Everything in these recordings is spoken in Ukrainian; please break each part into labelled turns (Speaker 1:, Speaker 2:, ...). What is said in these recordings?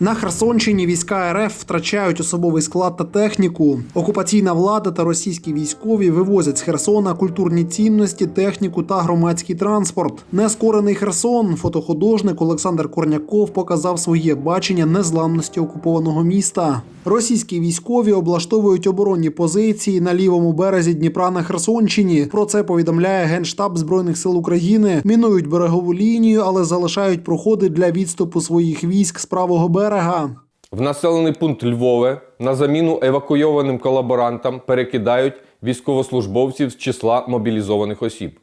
Speaker 1: На Херсонщині війська РФ втрачають особовий склад та техніку. Окупаційна влада та російські військові вивозять з Херсона культурні цінності, техніку та громадський транспорт. Нескорений Херсон. Фотохудожник Олександр Корняков показав своє бачення незламності окупованого міста. Російські військові облаштовують оборонні позиції на лівому березі Дніпра на Херсонщині. Про це повідомляє Генштаб Збройних сил України. Мінують берегову лінію, але залишають проходи для відступу своїх військ з правого берега.
Speaker 2: В населений пункт Львове на заміну евакуйованим колаборантам перекидають військовослужбовців з числа мобілізованих осіб.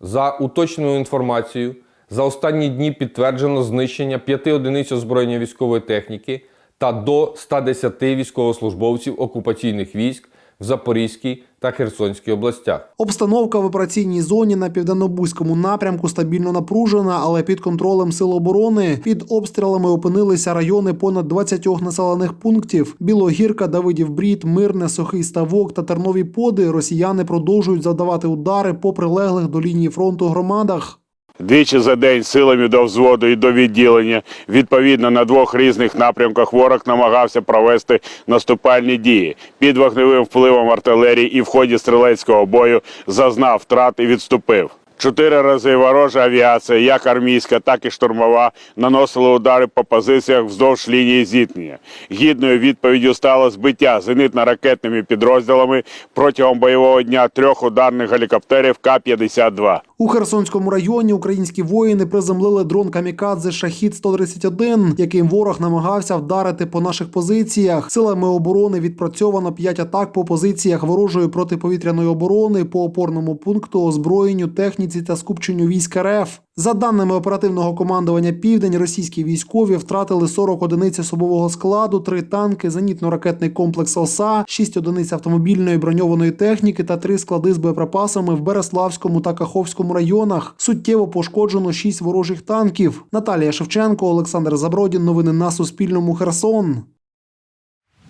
Speaker 2: За уточненою інформацією, за останні дні підтверджено знищення п'яти одиниць озброєння військової техніки та до 110 військовослужбовців окупаційних військ в Запорізькій та Херсонській областях.
Speaker 1: Обстановка в операційній зоні на південнобузькому напрямку стабільно напружена, але під контролем сил оборони під обстрілами опинилися райони понад 20 населених пунктів: Білогірка, Давидів Брід, Мирне, Сухий Ставок та Тернові Поди. Росіяни продовжують завдавати удари по прилеглих до лінії фронту громадах.
Speaker 3: Двічі за день силами до взводу і до відділення, відповідно на двох різних напрямках, ворог намагався провести наступальні дії. Під вогневим впливом артилерії і в ході стрілецького бою зазнав втрат і відступив. Чотири рази ворожа авіація, як армійська, так і штурмова, наносили удари по позиціях вздовж лінії зіткнення. Гідною відповіддю стало збиття зенитно-ракетними підрозділами протягом бойового дня трьох ударних гелікоптерів К-52.
Speaker 1: У Херсонському районі українські воїни приземлили дрон камікадзе Шахід 131 яким ворог намагався вдарити по наших позиціях. Силами оборони відпрацьовано 5 атак по позиціях ворожої протиповітряної оборони по опорному пункту, озброєнню, техніці та скупченню військ РФ. За даними оперативного командування Південь, російські військові втратили 40 одиниць особового складу, 3 танки, зенітно-ракетний комплекс ОСА, 6 одиниць автомобільної броньованої техніки та 3 склади з боєприпасами в Береславському та Каховському районах. Суттєво пошкоджено 6 ворожих танків. Наталія Шевченко, Олександр Забродін. Новини на Суспільному. Херсон.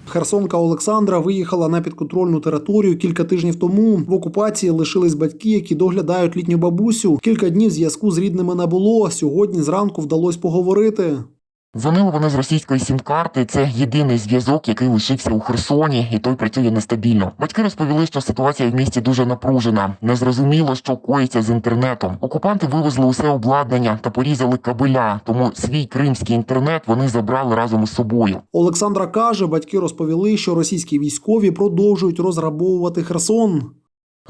Speaker 1: Херсонка Олександра виїхала на підконтрольну територію кілька тижнів тому. В окупації лишились батьки, які доглядають літню бабусю. Кілька днів зв'язку з рідними не було. Сьогодні зранку вдалося поговорити.
Speaker 4: Дзвонили вони з російської сім-карти. Це єдиний зв'язок, який лишився у Херсоні, і той працює нестабільно. Батьки розповіли, що ситуація в місті дуже напружена. Незрозуміло, що коїться з інтернетом. Окупанти вивезли усе обладнання та порізали кабеля, тому свій кримський інтернет вони забрали разом із собою.
Speaker 1: Олександра каже, батьки розповіли, що російські військові продовжують розграбовувати Херсон.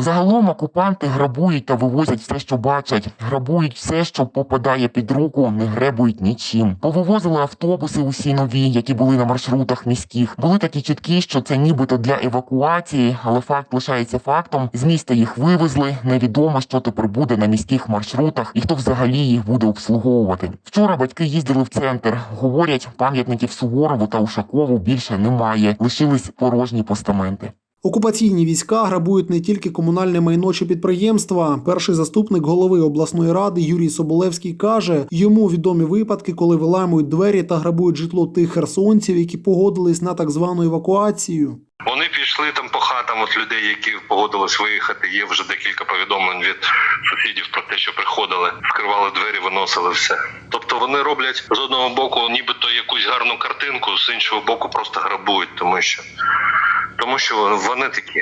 Speaker 4: Загалом окупанти грабують та вивозять все, що бачать, грабують все, що попадає під руку, не гребують нічим. Повивозили автобуси усі нові, які були на маршрутах міських. Були такі чіткі, що це нібито для евакуації, але факт лишається фактом. З міста їх вивезли. Невідомо, що тепер буде на міських маршрутах і хто взагалі їх буде обслуговувати. Вчора батьки їздили в центр. Говорять, пам'ятників Суворову та Ушакову більше немає. Лишились порожні постаменти.
Speaker 1: Окупаційні війська грабують не тільки комунальне майно чи підприємства. Перший заступник голови обласної ради Юрій Соболевський каже, йому відомі випадки, коли виламують двері та грабують житло тих херсонців, які погодились на так звану евакуацію.
Speaker 5: Вони пішли там по хатам от людей, які погодились виїхати. Є вже декілька повідомлень від сусідів про те, що приходили, вкривали двері, виносили все. Тобто вони роблять з одного боку, нібито якусь гарну картинку, з іншого боку, просто грабують, тому що тому що вони такі.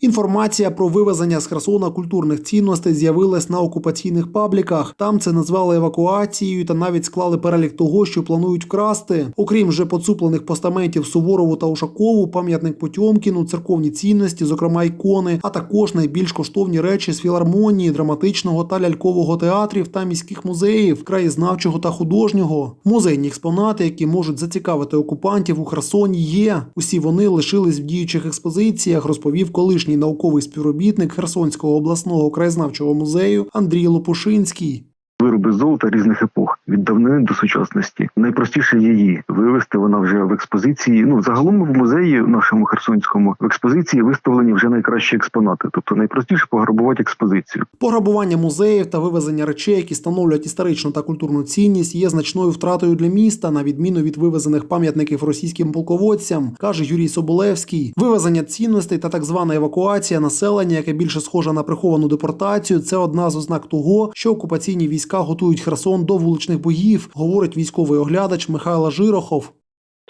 Speaker 1: Інформація про вивезення з Херсона культурних цінностей з'явилась на окупаційних пабліках. Там це назвали евакуацією та навіть склали перелік того, що планують вкрасти. Окрім вже поцуплених постаментів Суворову та Ушакову, пам'ятник Потьомкіну, церковні цінності, зокрема ікони, а також найбільш коштовні речі з філармонії, драматичного та лялькового театрів та міських музеїв, краєзнавчого та художнього. Музейні експонати, які можуть зацікавити окупантів у Херсоні, є. Усі вони лишились в діючих експозиціях, розповів колишній науковий співробітник Херсонського обласного краєзнавчого музею Андрій Лопушинський.
Speaker 6: Вироби золота різних епох від давнини до сучасності. Найпростіше її вивести. Вона вже в експозиції. Ну загалом в музеї нашому херсонському в експозиції виставлені вже найкращі експонати. Тобто найпростіше пограбувати експозицію.
Speaker 1: Пограбування музеїв та вивезення речей, які становлять історичну та культурну цінність, є значною втратою для міста, на відміну від вивезених пам'ятників російським полководцям, каже Юрій Соболевський. Вивезення цінностей та так звана евакуація населення, яке більше схоже на приховану депортацію, це одна з ознак того, що окупаційні війська війська готують Херсон до вуличних боїв, говорить військовий оглядач Михайло Жирохов.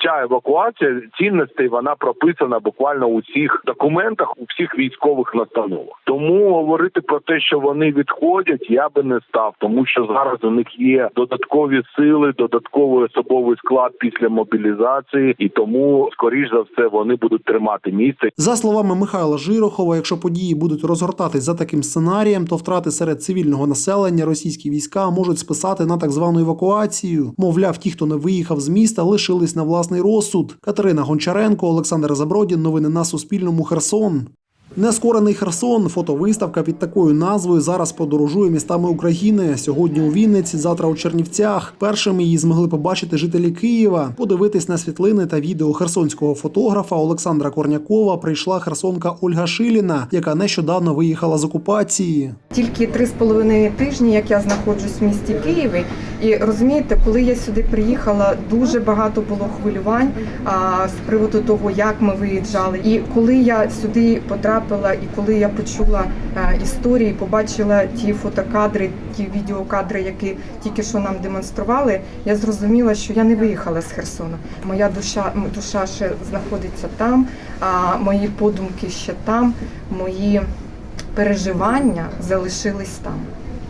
Speaker 7: Ця евакуація цінностей вона прописана буквально у всіх документах, у всіх військових настановах. Тому говорити про те, що вони відходять, я би не став, тому що зараз у них є додаткові сили, додатковий особовий склад після мобілізації, і тому, скоріш за все, вони будуть тримати місце.
Speaker 1: За словами Михайла Жирохова, якщо події будуть розгортатись за таким сценарієм, то втрати серед цивільного населення російські війська можуть списати на так звану евакуацію. Мовляв, ті, хто не виїхав з міста, лишились на власний розсуд. Катерина Гончаренко, Олександр Забродін. Новини на Суспільному. Херсон. Нескорений Херсон. Фотовиставка під такою назвою зараз подорожує містами України. Сьогодні у Вінниці, завтра у Чернівцях. Першими її змогли побачити жителі Києва. Подивитись на світлини та відео херсонського фотографа Олександра Корнякова прийшла херсонка Ольга Шиліна, яка нещодавно виїхала з окупації.
Speaker 8: Тільки три з половиною тижні, як я знаходжусь в місті Києві, і розумієте, коли я сюди приїхала, дуже багато було хвилювань а, з приводу того, як ми виїжджали. І коли я сюди потрапила, і коли я почула а, історії, побачила ті фотокадри, ті відеокадри, які тільки що нам демонстрували, я зрозуміла, що я не виїхала з Херсону. Моя душа душа ще знаходиться там, а мої подумки ще там, мої переживання залишились там.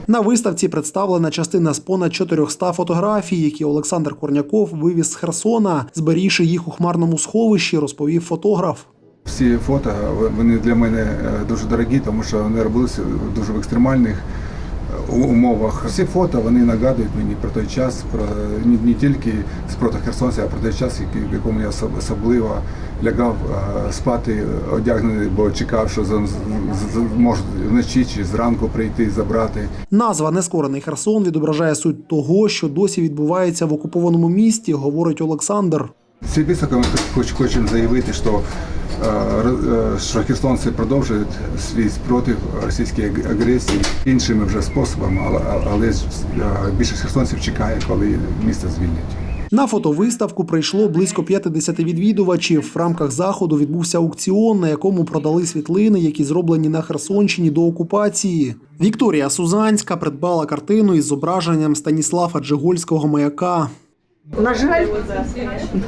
Speaker 1: На виставці представлена частина з понад 400 фотографій, які Олександр Корняков вивіз з Херсона, зберігши їх у хмарному сховищі, розповів фотограф.
Speaker 9: Всі фото вони для мене е, дуже дорогі, тому що вони робилися дуже в екстремальних е, умовах. Всі фото вони нагадують мені про той час, про не, тільки спроти Херсонця, а про той час, який- в якому я особ- особливо лягав е, спати одягнений, бо чекав, що можуть вночі чи зранку прийти і забрати.
Speaker 1: Назва Нескорений Херсон відображає суть того, що досі відбувається в окупованому місті, говорить Олександр.
Speaker 9: Цей високо ми хоч хочемо заявити, що, е, е, що херсонці продовжують свій спротив російській аг- агресії іншими вже способами, але, більшість херсонців чекає, коли місто звільнять.
Speaker 1: На фотовиставку прийшло близько 50 відвідувачів. В рамках заходу відбувся аукціон, на якому продали світлини, які зроблені на Херсонщині до окупації. Вікторія Сузанська придбала картину із зображенням Станіслава Джигольського маяка.
Speaker 10: На жаль,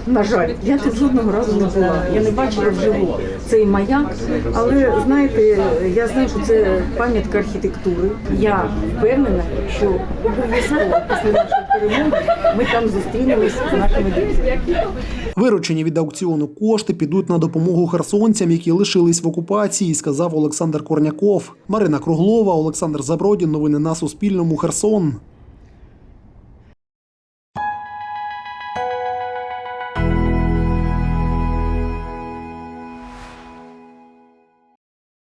Speaker 10: на жаль, я тут жодного разу не була. Я не бачила вживу цей маяк. Але знаєте, я знаю, що це пам'ятка архітектури. Я впевнена, що обов'язково після нашої перемоги ми там зустрінемось з нашими друзями.
Speaker 1: Виручені від аукціону кошти підуть на допомогу херсонцям, які лишились в окупації, сказав Олександр Корняков. Марина Круглова, Олександр Забродін. Новини на Суспільному. Херсон.